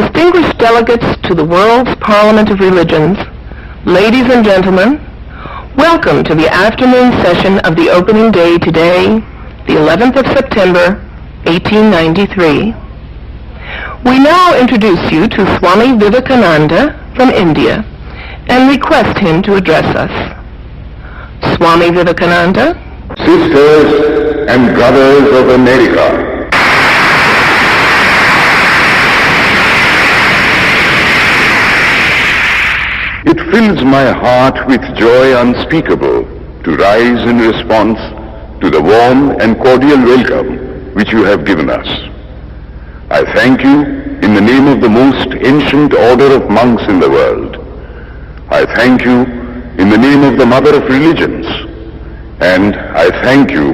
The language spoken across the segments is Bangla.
distinguished delegates to the world's Parliament of Religions, ladies and gentlemen, welcome to the afternoon session of the opening day today, the 11th of September, 1893. We now introduce you to Swami Vivekananda from India and request him to address us. Swami Vivekananda, sisters and brothers of America. It fills my heart with joy unspeakable to rise in response to the warm and cordial welcome which you have given us. I thank you in the name of the most ancient order of monks in the world. I thank you in the name of the mother of religions. And I thank you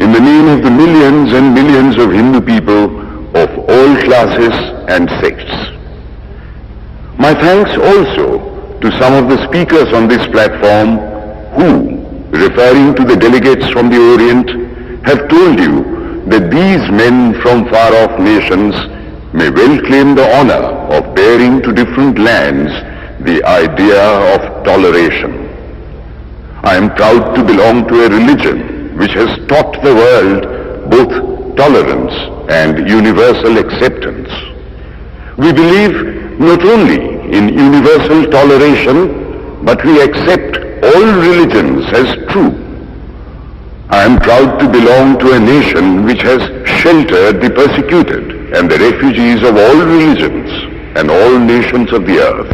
in the name of the millions and millions of Hindu people of all classes and sects. My thanks also to some of the speakers on this platform who, referring to the delegates from the Orient, have told you that these men from far-off nations may well claim the honor of bearing to different lands the idea of toleration. I am proud to belong to a religion which has taught the world both tolerance and universal acceptance. We believe not only in universal toleration, but we accept all religions as true. I am proud to belong to a nation which has sheltered the persecuted and the refugees of all religions and all nations of the earth.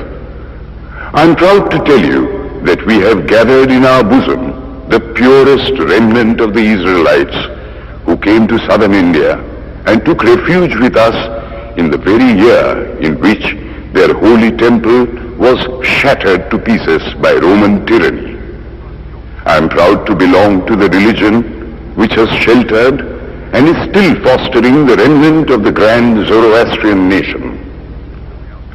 I am proud to tell you that we have gathered in our bosom the purest remnant of the Israelites who came to southern India and took refuge with us in the very year in which their holy temple was shattered to pieces by Roman tyranny. I am proud to belong to the religion which has sheltered and is still fostering the remnant of the grand Zoroastrian nation.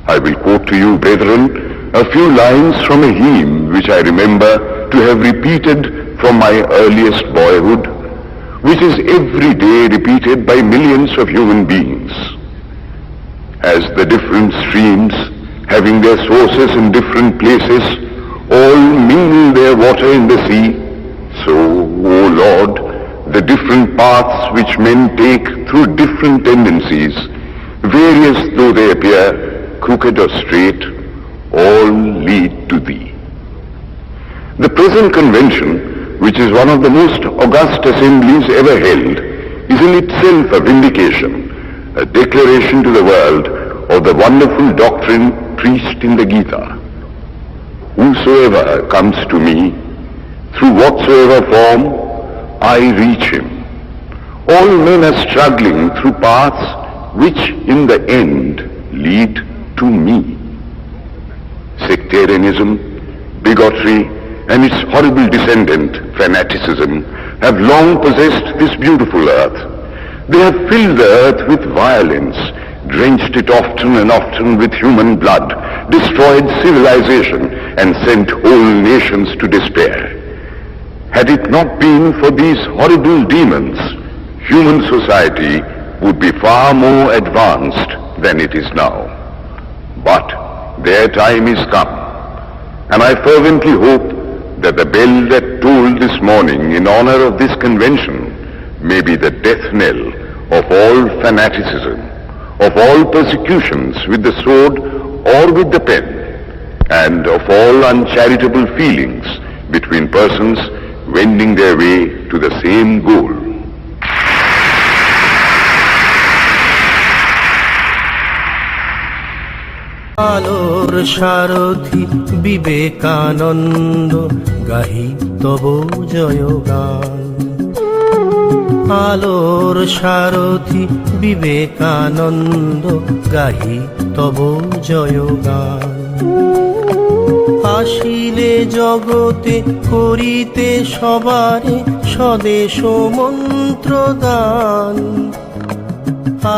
I will quote to you, brethren, a few lines from a hymn which I remember to have repeated from my earliest boyhood, which is every day repeated by millions of human beings as the different streams, having their sources in different places, all mingle their water in the sea, so, O Lord, the different paths which men take through different tendencies, various though they appear, crooked or straight, all lead to Thee. The present convention, which is one of the most august assemblies ever held, is in itself a vindication a declaration to the world of the wonderful doctrine preached in the Gita. Whosoever comes to me, through whatsoever form, I reach him. All men are struggling through paths which in the end lead to me. Sectarianism, bigotry, and its horrible descendant, fanaticism, have long possessed this beautiful earth. They have filled the earth with violence, drenched it often and often with human blood, destroyed civilization, and sent whole nations to despair. Had it not been for these horrible demons, human society would be far more advanced than it is now. But their time is come, and I fervently hope that the bell that tolled this morning in honor of this convention may be the death knell of all fanaticism, of all persecutions with the sword or with the pen, and of all uncharitable feelings between persons wending their way to the same goal. আলোর সারথি বিবেকানন্দ গাহি তব জয়গান আলোর সারথি বিবেকানন্দ গাহি তব জয়গান আসিলে জগতে করিতে সবারে স্বদেশ মন্ত্র দান।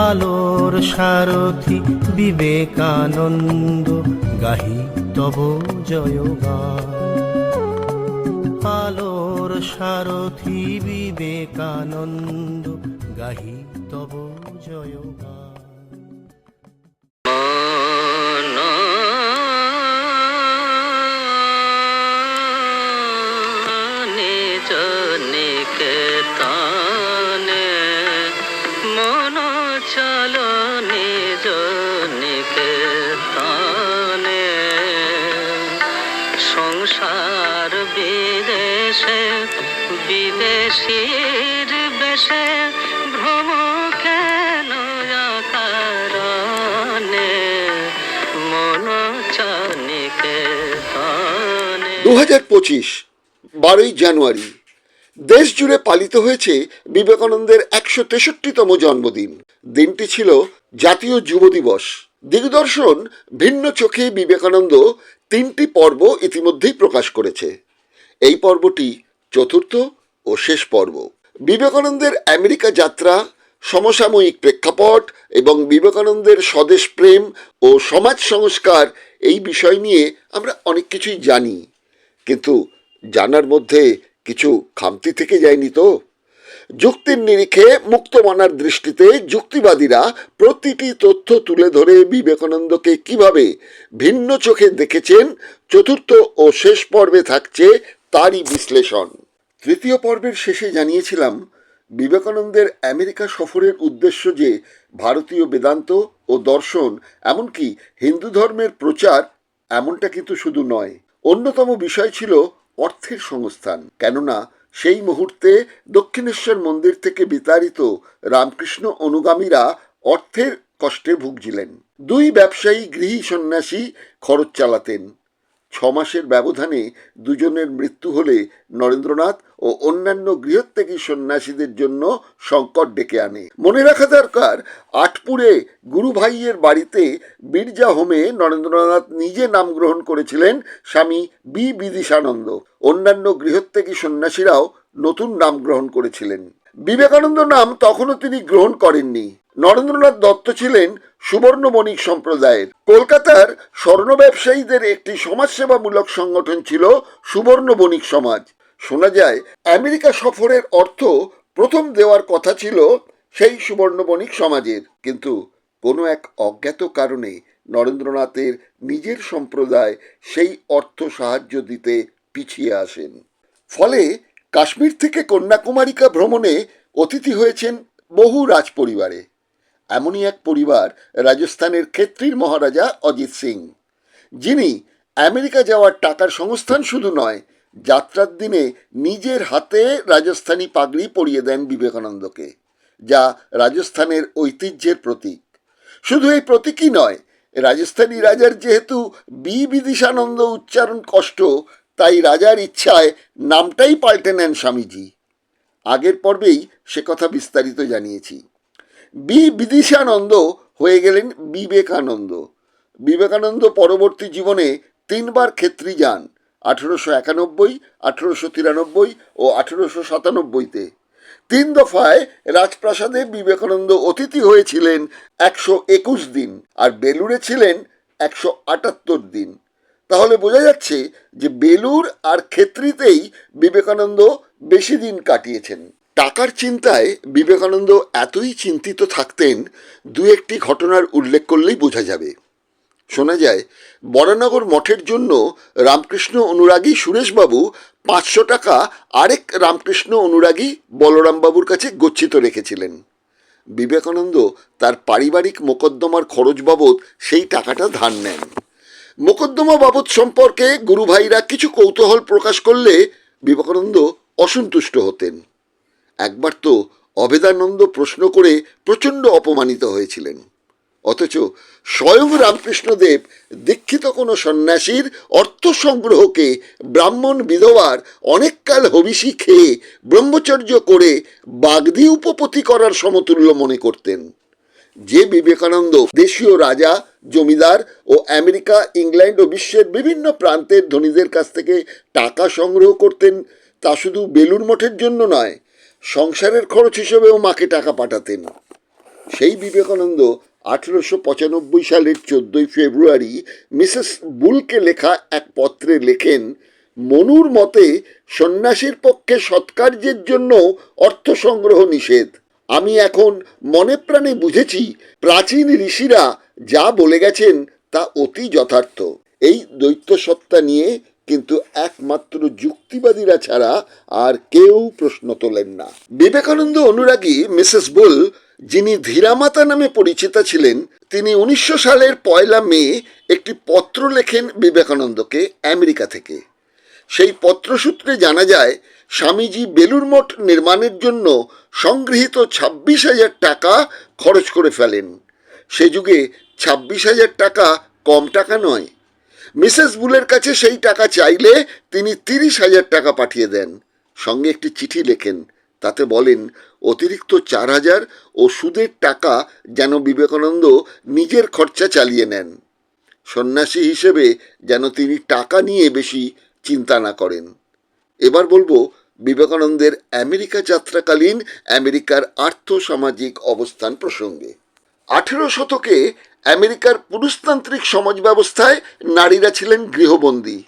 আলোর সারথি বিবেকানন্দ গাহি তব জয়গান সারথি বিবেকানন্দ গাহি তব জয়গান বিদেশির বেশে ভ্রম কেন কারণে মন নিকেতনে দু হাজার পঁচিশ, বারোই জানুয়ারি দেশ জুড়ে পালিত হয়েছে বিবেকানন্দের একশো তেষট্টিতম জন্মদিন। দিনটি ছিল জাতীয় যুব দিবস। দিগদর্শন ভিন্ন চোখে বিবেকানন্দ তিনটি পর্ব ইতিমধ্যেই প্রকাশ করেছে। এই পর্বটি চতুর্থ ও শেষ পর্ব। বিবেকানন্দের আমেরিকা যাত্রা, সমসাময়িক প্রেক্ষাপট এবং বিবেকানন্দের স্বদেশ প্রেম ও সমাজ সংস্কার এই বিষয় নিয়ে আমরা অনেক কিছুই জানি। কিন্তু জানার মধ্যে কিছু খামতি থেকে যায়নি তো? যুক্তির নিরিখে মুক্তমানার দৃষ্টিতে যুক্তিবাদীরা প্রতিটি তথ্য তুলে ধরে বিবেকানন্দকে কীভাবে ভিন্ন চোখে দেখেছেন, চতুর্থ ও শেষ পর্বে থাকছে তারই বিশ্লেষণ। তৃতীয় পর্বের শেষে জানিয়েছিলাম, বিবেকানন্দের আমেরিকা সফরের উদ্দেশ্য যে ভারতীয় বেদান্ত ও দর্শন, এমনকি হিন্দু ধর্মের প্রচার, এমনটা কিন্তু শুধু নয়। অন্যতম বিষয় ছিল অর্থের সংস্থান। কেননা, সেই মুহূর্তে দক্ষিণেশ্বর মন্দির থেকে বিতাড়িত রামকৃষ্ণ অনুগামীরা অর্থের কষ্টে ভুগছিলেন। দুই ব্যবসায়ী গৃহী সন্ন্যাসী খরচ চালাতেন। ছ মাসের ব্যবধানে দুজনের মৃত্যু হলে নরেন্দ্রনাথ ও অন্যান্য গৃহত্যাগী সন্ন্যাসীদের জন্য সংকট ডেকে আনে। মনে রাখা দরকার, আটপুরে গুরু ভাইয়ের বাড়িতে বীরজা হোমে নরেন্দ্রনাথ নিজে নাম গ্রহণ করেছিলেন স্বামী বি বিদিশানন্দ। অন্যান্য গৃহত্যাগী সন্ন্যাসীরাও নতুন নাম গ্রহণ করেছিলেন। বিবেকানন্দ নাম তখনও তিনি গ্রহণ করেননি। নরেন্দ্রনাথ দত্ত ছিলেন সুবর্ণ বণিক সম্প্রদায়ের। কলকাতার স্বর্ণ ব্যবসায়ীদের একটি সমাজসেবামূলক সংগঠন ছিল সুবর্ণ বণিক সমাজ। যায়, আমেরিকা সফরের অর্থ প্রথম দেওয়ার কথা ছিল সেই সুবর্ণ বণিক সমাজের। কিন্তু কোনো এক অজ্ঞাত কারণে নরেন্দ্রনাথের নিজের সম্প্রদায় সেই অর্থ সাহায্য দিতে পিছিয়ে আসেন। ফলে কাশ্মীর থেকে কন্যাকুমারিকা ভ্রমণে অতিথি হয়েছেন বহু রাজপরিবারে। এমনই এক পরিবার রাজস্থানের ক্ষেত্রীর মহারাজা অজিত সিং, যিনি আমেরিকা যাওয়ার টাকার সংস্থান শুধু নয় যাত্রার দিনে নিজের হাতে রাজস্থানী পাগড়ি পরিয়ে দেন বিবেকানন্দকে, যা রাজস্থানের ঐতিহ্যের প্রতীক। শুধু এই প্রতীকই নয়, রাজস্থানী রাজার যেহেতু বি বিদিশানন্দ উচ্চারণ কষ্ট, তাই রাজার ইচ্ছায় নামটাই পাল্টে নেন স্বামীজি। আগের পর্বেই সে কথা বিস্তারিত জানিয়েছি। বি বিদিশানন্দ হয়ে গেলেন বিবেকানন্দ। বিবেকানন্দ পরবর্তী জীবনে তিনবার ক্ষেত্রী যান। আঠেরোশো একানব্বই, আঠেরোশো তিরানব্বই ও আঠেরোশো সাতানব্বইতে। তিন দফায় রাজপ্রাসাদে বিবেকানন্দ অতিথি হয়েছিলেন একশো একুশ দিন আর বেলুড়ে ছিলেন একশো আটাত্তর দিন। তাহলে বোঝা যাচ্ছে যে বেলুর আর ক্ষেত্রিতেই বিবেকানন্দ বেশি দিন কাটিয়েছেন। টাকার চিন্তায় বিবেকানন্দ এতই চিন্তিত থাকতেন দু একটি ঘটনার উল্লেখ করলেই বোঝা যাবে। শোনা যায়, বরানগর মঠের জন্য রামকৃষ্ণ অনুরাগী সুরেশবাবু পাঁচশো টাকা আরেক রামকৃষ্ণ অনুরাগী বলরামবাবুর কাছে গচ্ছিত রেখেছিলেন। বিবেকানন্দ তার পারিবারিক মোকদ্দমার খরচ বাবদ সেই টাকাটা ধার নেন। মোকদ্দমা বাবদ সম্পর্কে গুরুভাইরা কিছু কৌতূহল প্রকাশ করলে বিবেকানন্দ অসন্তুষ্ট হতেন। একবার তো অভেদানন্দ প্রশ্ন করে প্রচণ্ড অপমানিত হয়েছিলেন। অথচ স্বয়ং রামকৃষ্ণদেব দীক্ষিত কোনো সন্ন্যাসীর অর্থ সংগ্রহকে ব্রাহ্মণ বিধবার অনেককাল হবিষি খেয়ে ব্রহ্মচর্য করে বাগদি উপপতি করার সমতুল্য মনে করতেন। যে বিবেকানন্দ দেশীয় রাজা, জমিদার ও আমেরিকা, ইংল্যান্ড ও বিশ্বের বিভিন্ন প্রান্তের ধনীদের কাছ থেকে টাকা সংগ্রহ করতেন, তা শুধু বেলুর মঠের জন্য নয়, সংসারের খরচ হিসেবেও মাকে টাকা পাঠাতেন। সেই বিবেকানন্দ আঠেরোশো পঁচানব্বই সালের চোদ্দই ফেব্রুয়ারি মিসেস বুলকে লেখা এক পত্রে লেখেন, মনুর মতে সন্ন্যাসীর পক্ষে সৎকার্যের জন্য অর্থ সংগ্রহ নিষেধ। আমি এখন মনে প্রাণে বুঝেছি প্রাচীন ঋষিরা যা বলে গেছেন তা অতি যথার্থ। এই দৈত্য সত্তা নিয়ে কিন্তু একমাত্র যুক্তিবাদীরা ছাড়া আর কেউ প্রশ্ন তোলেন না। বিবেকানন্দ অনুরাগী মিসেস বুল যিনি ধীরামাতা নামে পরিচিতা ছিলেন, তিনি উনিশশো সালের পয়লা মে একটি পত্র লেখেন বিবেকানন্দকে আমেরিকা থেকে। সেই পত্রসূত্রে জানা যায়, স্বামীজি বেলুর মঠ নির্মাণের জন্য সংগৃহীত ছাব্বিশ হাজার টাকা খরচ করে ফেলেন। সে যুগে ছাব্বিশ হাজার টাকা কম টাকা নয়। মিসেস বুলের কাছে সেই টাকা চাইলে তিনি তিরিশ হাজার টাকা পাঠিয়ে দেন। সঙ্গে একটি চিঠি লেখেন, তাতে বলেন অতিরিক্ত চার হাজার ও সুদের টাকা যেন বিবেকানন্দ নিজের খরচা চালিয়ে নেন। সন্ন্যাসী হিসেবে যেন তিনি টাকা নিয়ে বেশি চিন্তা না করেন। এবার বলব, বিবেকানন্দের আমেরিকা যাত্রাকালীন আমেরিকার আর্থসামাজিক অবস্থান প্রসঙ্গে। আঠেরো শতকে আমেরিকার পুরুষতান্ত্রিক সমাজ ব্যবস্থায় নারীরা ছিলেন গৃহবন্দী।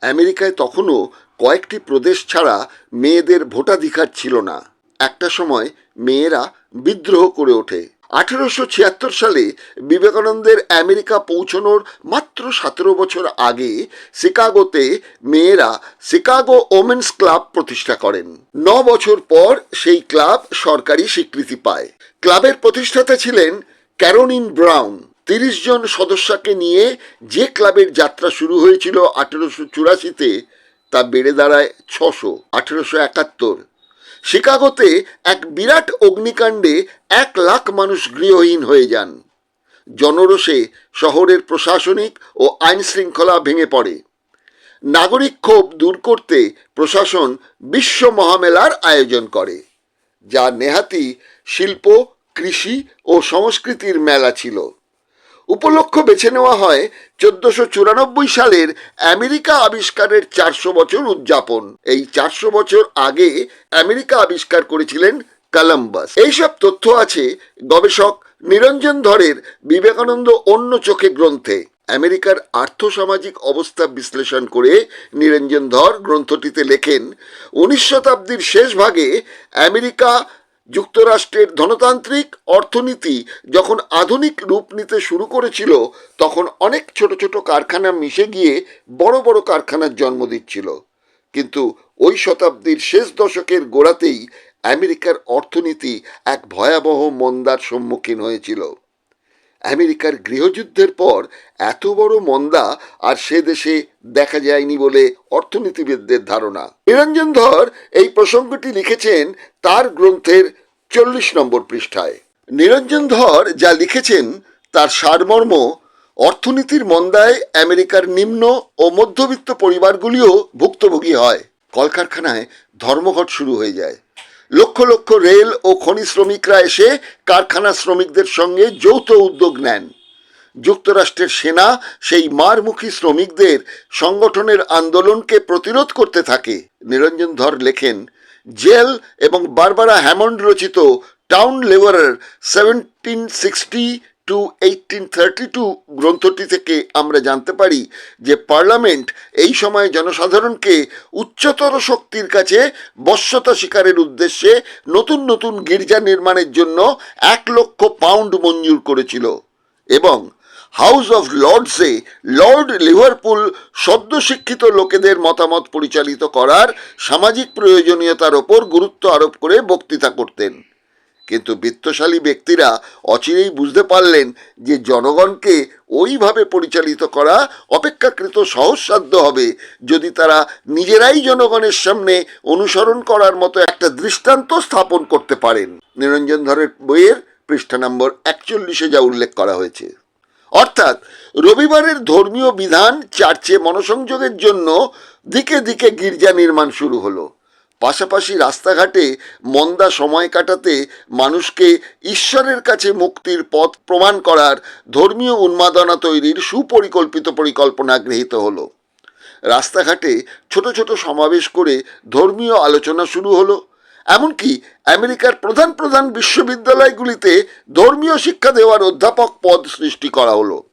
আমেরিকায় তখনও কয়েকটি প্রদেশ ছাড়া মেয়েদের ভোটাধিকার ছিল না। একটা সময় মেয়েরা বিদ্রোহ করে ওঠে। আঠেরোশো ছিয়াত্তর সালে বিবেকানন্দের আমেরিকা পৌঁছানোর মাত্র সতেরো বছর আগে শিকাগোতে মেয়েরা শিকাগো ওমেন্স ক্লাব প্রতিষ্ঠা করেন। ন বছর পর সেই ক্লাব সরকারি স্বীকৃতি পায়। ক্লাবের প্রতিষ্ঠাতা ছিলেন ক্যারোনিন ব্রাউন। তিরিশ জন সদস্যকে নিয়ে যে ক্লাবের যাত্রা শুরু হয়েছিল আঠেরোশো চুরাশিতে তা বেড়ে দাঁড়ায় ছশো, আঠেরোশো একাত্তর। শিকাগোতে এক বিরাট অগ্নিকাণ্ডে এক লাখ মানুষ গৃহহীন হয়ে যান। জনরোষে শহরের প্রশাসনিক ও আইন শৃঙ্খলা ভেঙে পড়ে। নাগরিক ক্ষোভ দূর করতে প্রশাসন বিশ্ব মহামেলার আয়োজন করে, যা নেহাতি শিল্প, কৃষি ও সংস্কৃতির মেলা ছিল। উপলক্ষ বেছে নেওয়া হয় চোদ্দশো চুরানব্বই সালের আমেরিকা আবিষ্কারের চারশো বছর উদযাপন। এই চারশো বছর আগে আমেরিকা আবিষ্কার করেছিলেন কলম্বাস। এইসব তথ্য আছে গবেষক নিরঞ্জন ধরের বিবেকানন্দ অন্য চোখে গ্রন্থে। আমেরিকার আর্থসামাজিক অবস্থা বিশ্লেষণ করে নিরঞ্জন ধর গ্রন্থটিতে লেখেন, উনিশ শতাব্দীর শেষ ভাগে আমেরিকা যুক্তরাষ্ট্রের ধনতান্ত্রিক অর্থনীতি যখন আধুনিক রূপ নিতে শুরু করেছিল, তখন অনেক ছোট ছোট কারখানা মিশে গিয়ে বড় বড় কারখানার জন্ম দিচ্ছিল। কিন্তু ওই শতাব্দীর শেষ দশকের গোড়াতেই আমেরিকার অর্থনীতি এক ভয়াবহ মন্দার সম্মুখীন হয়েছিল। আমেরিকার গৃহযুদ্ধের পর এত বড় মন্দা আর সে দেশে দেখা যায়নি বলে অর্থনীতিবিদদের ধারণা। নিরঞ্জন ধর এই প্রসঙ্গটি লিখেছেন তার গ্রন্থের চল্লিশ নম্বর পৃষ্ঠায়। নিরঞ্জন ধর যা লিখেছেন তার সারমর্ম অর্থনীতির মন্দায় আমেরিকার নিম্ন ও মধ্যবিত্ত পরিবারগুলিও ভুক্তভোগী হয়। কলকারখানায় ধর্মঘট শুরু হয়ে যায়। লক্ষ লক্ষ রেল ও খনি শ্রমিকরা এসে কারখানা শ্রমিকদের সঙ্গে যৌথ উদ্যোগ নেন। যুক্তরাষ্ট্রের সেনা সেই মারমুখী শ্রমিকদের সংগঠনের আন্দোলনকে প্রতিরোধ করতে থাকে। নিরঞ্জন ধর লেখেন, জেল এবং বারবারা হ্যামন্ড রচিত টাউন লেবারের seventeen sixty two eighteen thirty two গ্রন্থটি থেকে আমরা জানতে পারি যে পার্লামেন্ট এই সময় জনসাধারণকে উচ্চতর শক্তির কাছে বশ্যতা শিকারের উদ্দেশ্যে নতুন নতুন গির্জা নির্মাণের জন্য এক লক্ষ পাউন্ড মঞ্জুর করেছিল এবং হাউস অফ লর্ডসে লর্ড লিভারপুল সদ্য শিক্ষিত লোকেদের মতামত পরিচালিত করার সামাজিক প্রয়োজনীয়তার ওপর গুরুত্ব আরোপ করে বক্তৃতা করতেন। কিন্তু বিত্তশালী ব্যক্তিরা অচিরেই বুঝতে পারলেন যে জনগণকে ওইভাবে পরিচালিত করা অপেক্ষাকৃত সহজসাধ্য হবে যদি তারা নিজেরাই জনগণের সামনে অনুসরণ করার মতো একটা দৃষ্টান্ত স্থাপন করতে পারেন। নিরঞ্জন ধরের বইয়ের পৃষ্ঠা নম্বর একচল্লিশে যা উল্লেখ করা হয়েছে। অর্থাৎ, রবিবারের ধর্মীয় বিধান চার্চে মনসংযোগের জন্য দিকে দিকে গির্জা নির্মাণ শুরু হলো। পাশাপাশি রাস্তাঘাটে মন্দা সময় কাটাতে মানুষকে ঈশ্বরের কাছে মুক্তির পথ প্রমাণ করার ধর্মীয় উন্মাদনা তৈরির সুপরিকল্পিত পরিকল্পনা গৃহীত হলো। রাস্তাঘাটে ছোট ছোট সমাবেশ করে ধর্মীয় আলোচনা শুরু হলো। এমনকি আমেরিকার প্রধান প্রধান বিশ্ববিদ্যালয়গুলিতে ধর্মীয় শিক্ষা দেওয়ার অধ্যাপক পদ সৃষ্টি করা হলো।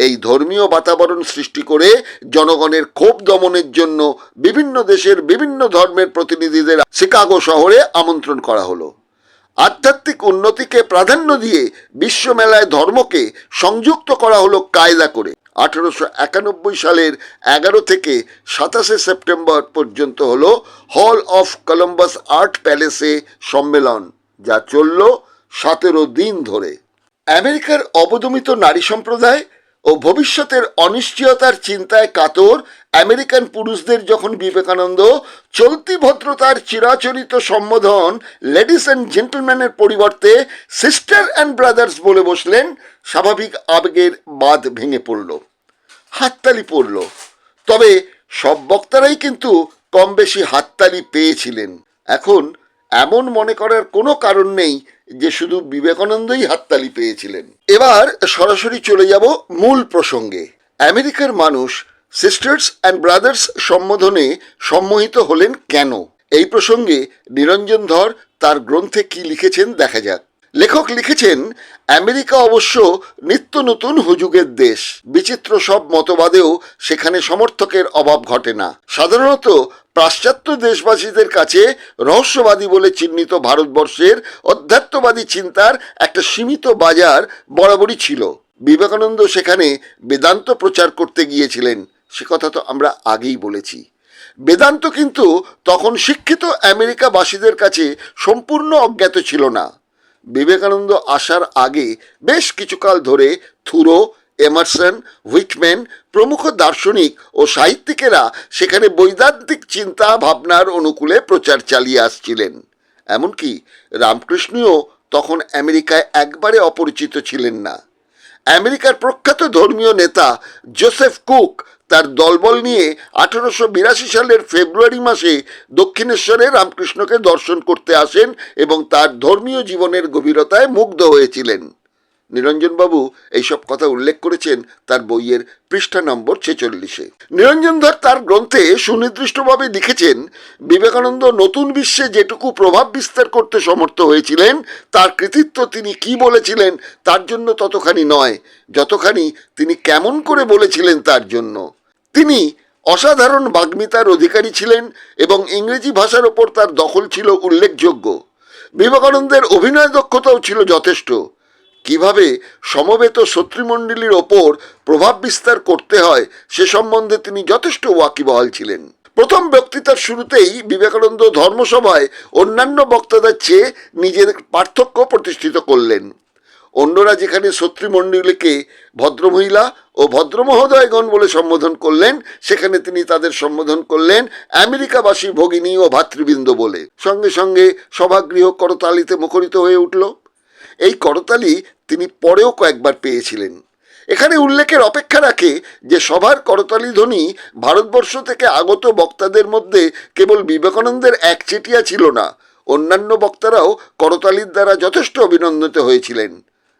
এই ধর্মীয় বাতাবরণ সৃষ্টি করে জনগণের ক্ষোভ দমনের জন্য বিভিন্ন দেশের বিভিন্ন ধর্মের প্রতিনিধিদের শিকাগো শহরে আমন্ত্রণ করা হলো। আধ্যাত্মিক উন্নতিকে প্রাধান্য দিয়ে বিশ্বমেলায় ধর্মকে সংযুক্ত করা হলো কায়দা করে। আঠেরোশো একানব্বই সালের এগারো থেকে সাতাশে সেপ্টেম্বর পর্যন্ত হল হল অফ কলম্বাস আর্ট প্যালেসে সম্মেলন, যা চলল সতেরো দিন ধরে। আমেরিকার অবদমিত নারী সম্প্রদায় ও ভবিষ্যতের অনিশ্চয়তার চিন্তায় কাতর আমেরিকান পুরুষদের যখন বিবেকানন্দ, চলতি ভদ্রতার চিরাচরিত সম্বোধন লেডিস অ্যান্ড জেন্টলম্যানের পরিবর্তে সিস্টার অ্যান্ড ব্রাদার্স বলে বসলেন, স্বাভাবিক আবেগের বাঁধ ভেঙে পড়ল, হাততালি পড়ল। তবে সব বক্তারাই কিন্তু কম বেশি হাততালি পেয়েছিলেন। এখন এমন মনে করার কোনো কারণ নেই যে শুধু বিবেকানন্দই হাততালি পেয়েছিলেন। এবার সরাসরি চলে যাব মূল প্রসঙ্গে। আমেরিকার মানুষ সিস্টার্স অ্যান্ড ব্রাদার্স সম্বোধনে সম্মোহিত হলেন কেন? এই প্রসঙ্গে নিরঞ্জন ধর তার গ্রন্থে কি লিখেছেন দেখা যাক। লেখক লিখেছেন, আমেরিকা অবশ্য নিত্য নতুন হুজুগের দেশ। বিচিত্র সব মতবাদেও সেখানে সমর্থকের অভাব ঘটে না। সাধারণত পাশ্চাত্য দেশবাসীদের কাছে রহস্যবাদী বলে চিহ্নিত ভারতবর্ষের অধ্যাত্মবাদী চিন্তার একটা সীমিত বাজার বরাবরই ছিল। বিবেকানন্দ সেখানে বেদান্ত প্রচার করতে গিয়েছিলেন। সে কথা তো আমরা আগেই বলেছি। বেদান্ত কিন্তু তখন শিক্ষিত আমেরিকাবাসীদের কাছে সম্পূর্ণ অজ্ঞাত ছিল না। বিবেকানন্দ আসার আগে বেশ কিছুকাল ধরে থুরো এমারসন হুইটম্যান প্রমুখ দার্শনিক ও সাহিত্যিকেরা সেখানে বৈদান্তিক চিন্তা ভাবনার অনুকূলে প্রচার চালিয়ে আসছিলেন। এমনকি রামকৃষ্ণও তখন আমেরিকায় একবারে অপরিচিত ছিলেন না। আমেরিকার প্রখ্যাত ধর্মীয় নেতা জোসেফ কুক তার দলবল নিয়ে আঠারোশো বিরাশি সালের ফেব্রুয়ারি মাসে দক্ষিণেশ্বরে রামকৃষ্ণকে দর্শন করতে আসেন এবং তার ধর্মীয় জীবনের গভীরতায় মুগ্ধ হয়েছিলেন। নিরঞ্জনবাবু এইসব কথা উল্লেখ করেছেন তার বইয়ের পৃষ্ঠা নম্বর ছেচল্লিশে। নিরঞ্জনধর তার গ্রন্থে সুনির্দিষ্টভাবে লিখেছেন, বিবেকানন্দ নতুন বিশ্বে যেটুকু প্রভাব বিস্তার করতে সমর্থ হয়েছিলেন, তার কৃতিত্ব তিনি কি বলেছিলেন তার জন্য ততখানি নয়, যতখানি তিনি কেমন করে বলেছিলেন তার জন্য। তিনি অসাধারণ বাগ্মিতার অধিকারী ছিলেন এবং ইংরেজি ভাষার ওপর তার দখল ছিল উল্লেখযোগ্য। বিবেকানন্দের অভিনয় দক্ষতাও ছিল যথেষ্ট। কীভাবে সমবেত শত্রুমণ্ডলীর ওপর প্রভাব বিস্তার করতে হয় সে সম্বন্ধে তিনি যথেষ্ট ওয়াকিবহাল ছিলেন। প্রথম বক্তৃতার শুরুতেই বিবেকানন্দ ধর্মসভায় অন্যান্য বক্তাদের চেয়ে নিজের পার্থক্য প্রতিষ্ঠিত করলেন। অন্যরা যেখানে শত্রুমণ্ডলীকে ভদ্রমহিলা ও ভদ্রমহোদয়গণ বলে সম্বোধন করলেন, সেখানে তিনি তাদের সম্বোধন করলেন আমেরিকাবাসী ভগিনী ও ভাতৃবৃন্দ বলে। সঙ্গে সঙ্গে সভাগৃহ করতালিতে মুখরিত হয়ে উঠল। এই করতালি তিনি পরেও কয়েকবার পেয়েছিলেন। এখানে উল্লেখের অপেক্ষা রাখে যে সভার করতালি ধ্বনি ভারতবর্ষ থেকে আগত বক্তাদের মধ্যে কেবল বিবেকানন্দের একচেটিয়া ছিল না, অন্যান্য বক্তারাও করতালির দ্বারা যথেষ্ট অভিনন্দিত হয়েছিলেন।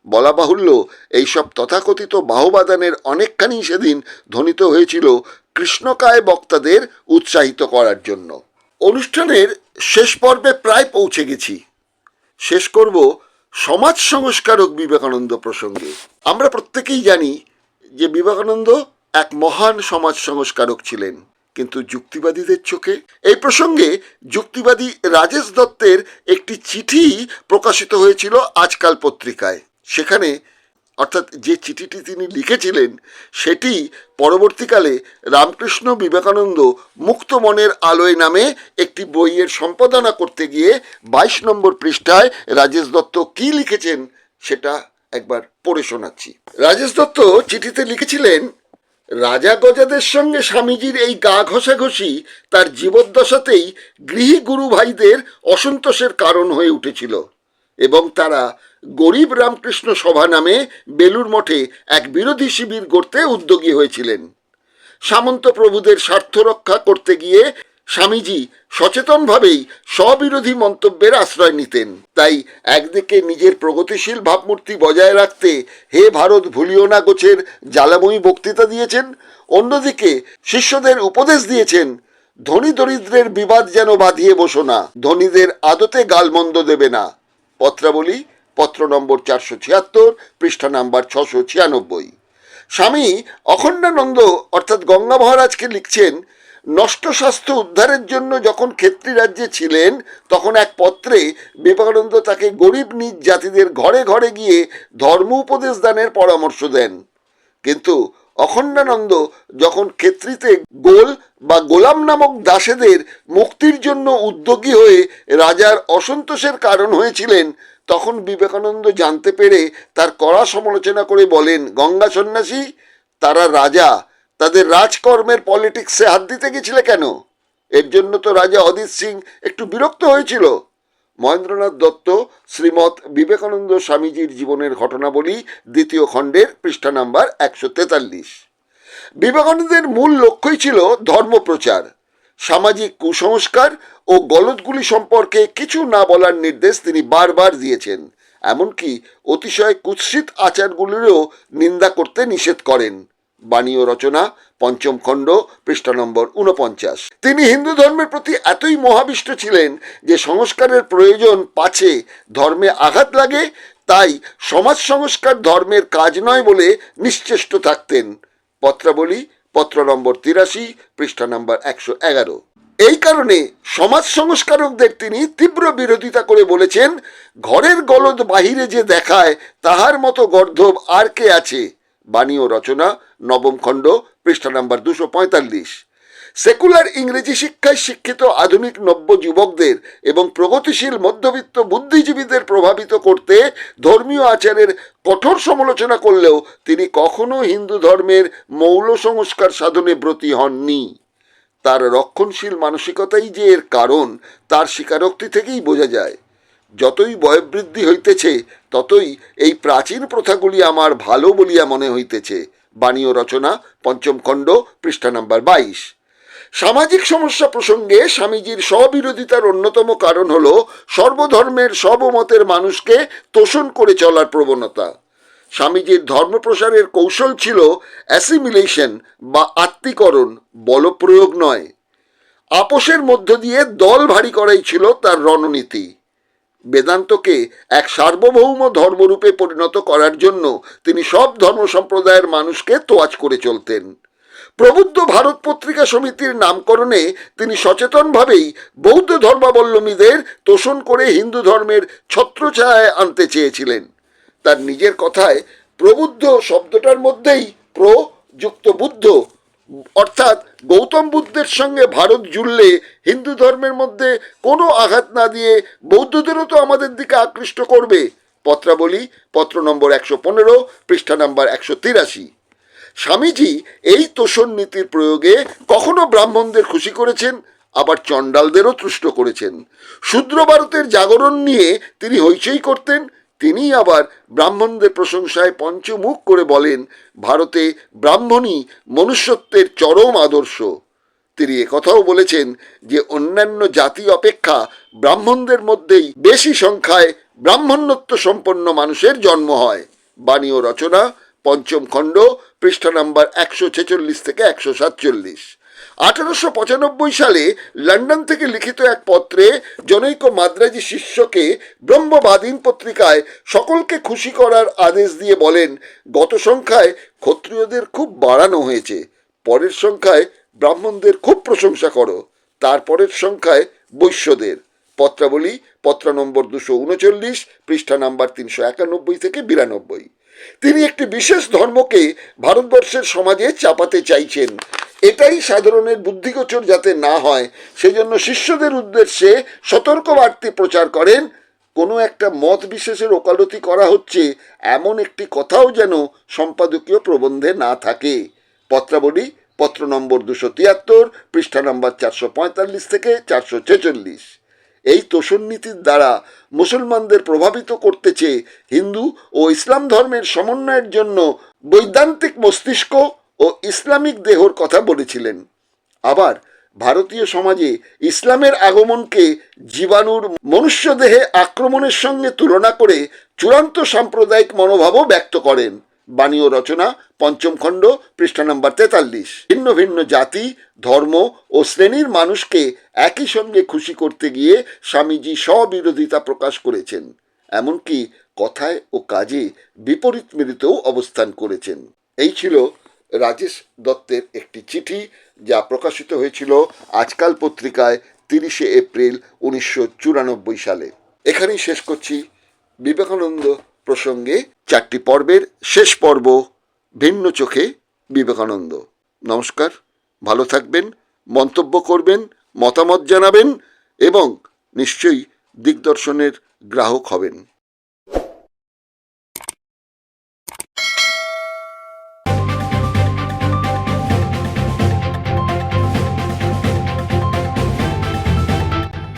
বলা বাহুল্য, এইসব তথাকথিত বাহুবাদানের অনেকখানি সেদিন ধ্বনিত হয়েছিল কৃষ্ণকায় বক্তাদের উৎসাহিত করার জন্য। অনুষ্ঠানের শেষ পর্বে প্রায় পৌঁছে গেছি। শেষ করব সমাজ সংস্কারক বিবেকানন্দ প্রসঙ্গে। আমরা প্রত্যেকেই জানি যে বিবেকানন্দ এক মহান সমাজ সংস্কারক ছিলেন, কিন্তু যুক্তিবাদীদের চোখে এই প্রসঙ্গে যুক্তিবাদী রাজেশ দত্তের একটি চিঠি প্রকাশিত হয়েছিল আজকাল পত্রিকায়। সেখানে অর্থাৎ যে চিঠিটি তিনি লিখেছিলেন, সেটি পরবর্তীকালে রামকৃষ্ণ বিবেকানন্দ মুক্ত মনের আলোয় নামে একটি বইয়ের সম্পাদনা করতে গিয়ে বাইশ নম্বর পৃষ্ঠায় রাজেশ দত্ত কি লিখেছেন সেটা একবার পড়ে শোনাচ্ছি। রাজেশ দত্ত চিঠিতে লিখেছিলেন, রাজা গজাদের সঙ্গে স্বামীজির এই গা ঘষাঘষি তার জীবদ্দশাতেই গৃহী গুরু ভাইদের অসন্তোষের কারণ হয়ে উঠেছিল এবং তারা গরিব রামকৃষ্ণ সভা নামে বেলুর মঠে এক বিরোধী শিবির গড়তে উদ্যোগী হয়েছিলেন। সামন্ত প্রভুদের স্বার্থ রক্ষা করতে গিয়ে স্বামীজি সচেতনভাবেই স্ববিরোধী মন্তব্যের আশ্রয় নিতেন। তাই একদিকে নিজের প্রগতিশীল ভাবমূর্তি বজায় রাখতে হে ভারত ভুলিও না গোছের জ্বালাময়ী বক্তৃতা দিয়েছেন, অন্যদিকে শিষ্যদের উপদেশ দিয়েছেন, ধনী দরিদ্রের বিবাদ যেন বাঁধিয়ে বসো না, ধনীদের আদতে গালমন্দ দেবে না। পত্রাবলী পত্র নম্বর চারশো ছিয়াত্তর, পৃষ্ঠা নাম্বার ছশো ছিয়ানব্বই। স্বামী অখণ্ডানন্দ অর্থাৎ গঙ্গা মহারাজকে লিখছেন নষ্ট স্বাস্থ্য উদ্ধারের জন্য যখন ক্ষেত্রী রাজ্যে ছিলেন, তখন এক পত্রে বিবেকানন্দ তাকে গরিব নিজ জাতিদের ঘরে ঘরে গিয়ে ধর্ম উপদেশ দানের পরামর্শ দেন। কিন্তু অখণ্ডানন্দ যখন ক্ষেত্রীতে গোল বা গোলাম নামক দাসেদের মুক্তির জন্য উদ্যোগী হয়ে রাজার অসন্তোষের কারণ হয়েছিলেন তখন বিবেকানন্দ জানতে পেরে তার কড়া সমালোচনা করে বলেন, গঙ্গা সন্ন্যাসী, তারা রাজা, তাদের রাজকর্মের পলিটিক্সে হাত দিতে গেছিলে কেন? এর জন্য তো রাজা অদিত সিং একটু বিরক্ত হয়েছিল। মহেন্দ্রনাথ দত্ত, শ্রীমৎ বিবেকানন্দ স্বামীজির জীবনের ঘটনাবলী, দ্বিতীয় খণ্ডের পৃষ্ঠা নাম্বার একশো তেতাল্লিশ। বিবেকানন্দের মূল লক্ষ্যই ছিল ধর্মপ্রচার, সামাজিক কুসংস্কার ও গলতগুলি সম্পর্কে কিছু না বলার নির্দেশ তিনি বারবার দিয়েছেন। এমনকি অতিশয় কুৎসিত আচারগুলিরও নিন্দা করতে নিষেধ করেন। বাণী ও রচনা, পঞ্চম খণ্ড, পৃষ্ঠা নম্বর উনপঞ্চাশ তিনি হিন্দু ধর্মের প্রতি এতই মহাবিষ্ট ছিলেন যে সংস্কারের প্রয়োজন পাছে ধর্মে আঘাত লাগে, তাই সমাজ সংস্কার ধর্মের কাজ নয় বলে নিশ্চেষ্ট থাকতেন। পত্রাবলী, পত্র নম্বর তিরাশি, পৃষ্ঠা নম্বর একশো এগারো। এই কারণে সমাজ সংস্কারকদের তিনি তীব্র বিরোধিতা করে বলেছেন, ঘরের গলদ বাহিরে যে দেখায়, তাহার মতো গর্ধব আর কে আছে? বাণী ও রচনা, নবম খণ্ড, পৃষ্ঠা নাম্বার দুশো পঁয়তাল্লিশ। সেকুলার ইংরেজি শিক্ষায় শিক্ষিত আধুনিক নব্য যুবকদের এবং প্রগতিশীল মধ্যবিত্ত বুদ্ধিজীবীদের প্রভাবিত করতে ধর্মীয় আচারের কঠোর সমালোচনা করলেও তিনি কখনো হিন্দু ধর্মের মৌল সংস্কার সাধনে ব্রতী হননি। তার রক্ষণশীল মানসিকতাই যে এর কারণ, তার স্বীকারোক্তি থেকেই বোঝা যায়। যতই বয়োবৃদ্ধি হইতেছে, ততই এই প্রাচীন প্রথাগুলি আমার ভালো বলিয়া মনে হইতেছে। বাণী ও রচনা, পঞ্চম খণ্ড, পৃষ্ঠা নাম্বার বাইশ। সামাজিক সমস্যা প্রসঙ্গে স্বামীজির স্ববিরোধিতার অন্যতম কারণ হল সর্বধর্মের সবমতের মানুষকে তোষণ করে চলার প্রবণতা। স্বামীজির ধর্মপ্রসারের কৌশল ছিল অ্যাসিমিলেশন বা আত্মীকরণ, বলপ্রয়োগ নয়। আপোষের মধ্য দিয়ে দল ভারী করাই ছিল তার রণনীতি। বেদান্তকে এক সার্বভৌম ধর্মরূপে পরিণত করার জন্য তিনি সব ধর্ম সম্প্রদায়ের মানুষকে তোয়াজ করে চলতেন। প্রবুদ্ধ ভারত পত্রিকা সমিতির নামকরণে তিনি সচেতনভাবেই বৌদ্ধ ধর্মাবলম্বীদের তোষণ করে হিন্দু ধর্মের ছত্রছায়ায় আনতে চেয়েছিলেন। তার নিজের কথায় প্রবুদ্ধ শব্দটার মধ্যেই প্রযুক্ত বুদ্ধ। অর্থাৎ গৌতম বুদ্ধের সঙ্গে ভারত জুড়লে হিন্দু ধর্মের মধ্যে কোনো আঘাত না দিয়ে বৌদ্ধদেরও তো আমাদের দিকে আকৃষ্ট করবে। পত্রাবলী, পত্র নম্বর একশো পনেরো, পৃষ্ঠা নম্বর একশো তিরাশি। স্বামীজি এই তোষণ নীতির প্রয়োগে কখনো ব্রাহ্মণদের খুশি করেছেন, আবার চণ্ডালদেরও তুষ্ট করেছেন। শূদ্র ভারতের জাগরণ নিয়ে তিনি হইচই করতেন তিনি আবার ব্রাহ্মণদের প্রশংসায় পঞ্চমুখ করে বলেন, ভারতে ব্রাহ্মণই মনুষ্যত্বের চরম আদর্শ। তিনি একথাও বলেছেন যে, অন্যান্য জাতি অপেক্ষা ব্রাহ্মণদের মধ্যেই বেশি সংখ্যায় ব্রাহ্মণ্যত্ব সম্পন্ন মানুষের জন্ম হয়। বাণী ও রচনা, পঞ্চম খণ্ড, পৃষ্ঠা নাম্বার একশো ছেচল্লিশ থেকে একশো সাতচল্লিশ। আঠারোশো পঁচানব্বই সালে লন্ডন থেকে লিখিত এক পত্রে জনৈক মাদ্রাজি শিষ্যকে ব্রহ্মবাদীন পত্রিকায় সকলকে খুশি করার আদেশ দিয়ে বলেন, গত সংখ্যায় ক্ষত্রিয়দের খুব বাড়ানো হয়েছে, পরের সংখ্যায় ব্রাহ্মণদের খুব প্রশংসা করো, তারপরের সংখ্যায় বৈশ্যদের। পত্রাবলী, পত্র নম্বর দুশো উনচল্লিশ, পৃষ্ঠা নাম্বার তিনশো একানব্বই থেকে বিরানব্বই। তিনি একটি বিশেষ ধর্মকে ভারতবর্ষের সমাজে চাপাতে চাইছেন। এটাই সাধারণের বুদ্ধিগোচর যাতে না হয়, সেজন্য শিষ্যদের উদ্দেশ্যে সতর্ক বার্তা প্রচার করেন। কোনো একটা মত বিশেষের ওকালতি করা হচ্ছে, এমন একটি কথাও যেন সম্পাদকীয় প্রবন্ধে না থাকে। পত্রাবলী, পত্র নম্বর দুশো তিয়াত্তর, পৃষ্ঠা নম্বর চারশো পঁয়তাল্লিশ থেকে চারশো ছেচল্লিশ। এই তোষণ নীতির দ্বারা মুসলমানদের প্রভাবিত করতে চেয়ে হিন্দু ও ইসলাম ধর্মের সমন্বয়ের জন্য বৈদান্তিক মস্তিষ্ক ও ইসলামিক দেহর কথা বলেছিলেন। আবার ভারতীয় সমাজে ইসলামের আগমনকে জীবাণুর মনুষ্যদেহে আক্রমণের সঙ্গে তুলনা করে চূড়ান্ত সাম্প্রদায়িক মনোভাবও ব্যক্ত করেন। বাণী ও রচনা, পঞ্চম খণ্ড, পৃষ্ঠা নম্বর তেতাল্লিশ। ভিন্ন ভিন্ন জাতি, ধর্ম ও শ্রেণির মানুষকে একই সঙ্গে খুশি করতে গিয়ে স্বামীজি স্ববিরোধিতা প্রকাশ করেছেন। এমনকি কথায় ও কাজে বিপরীত মিলিতেও অবস্থান করেছেন। এই ছিল রাজেশ দত্তের একটি চিঠি যা প্রকাশিত হয়েছিল আজকাল পত্রিকায় তিরিশে এপ্রিল উনিশশো চুরানব্বই সালে। এখানেই শেষ করছি। বিবেকানন্দ প্রসঙ্গে চারটি পর্বের শেষ পর্ব, ভিন্ন চোখে বিবেকানন্দ। নমস্কার, ভালো থাকবেন, মন্তব্য করবেন, মতামত জানাবেন এবং নিশ্চয়ই দিগদর্শনের গ্রাহক হবেন।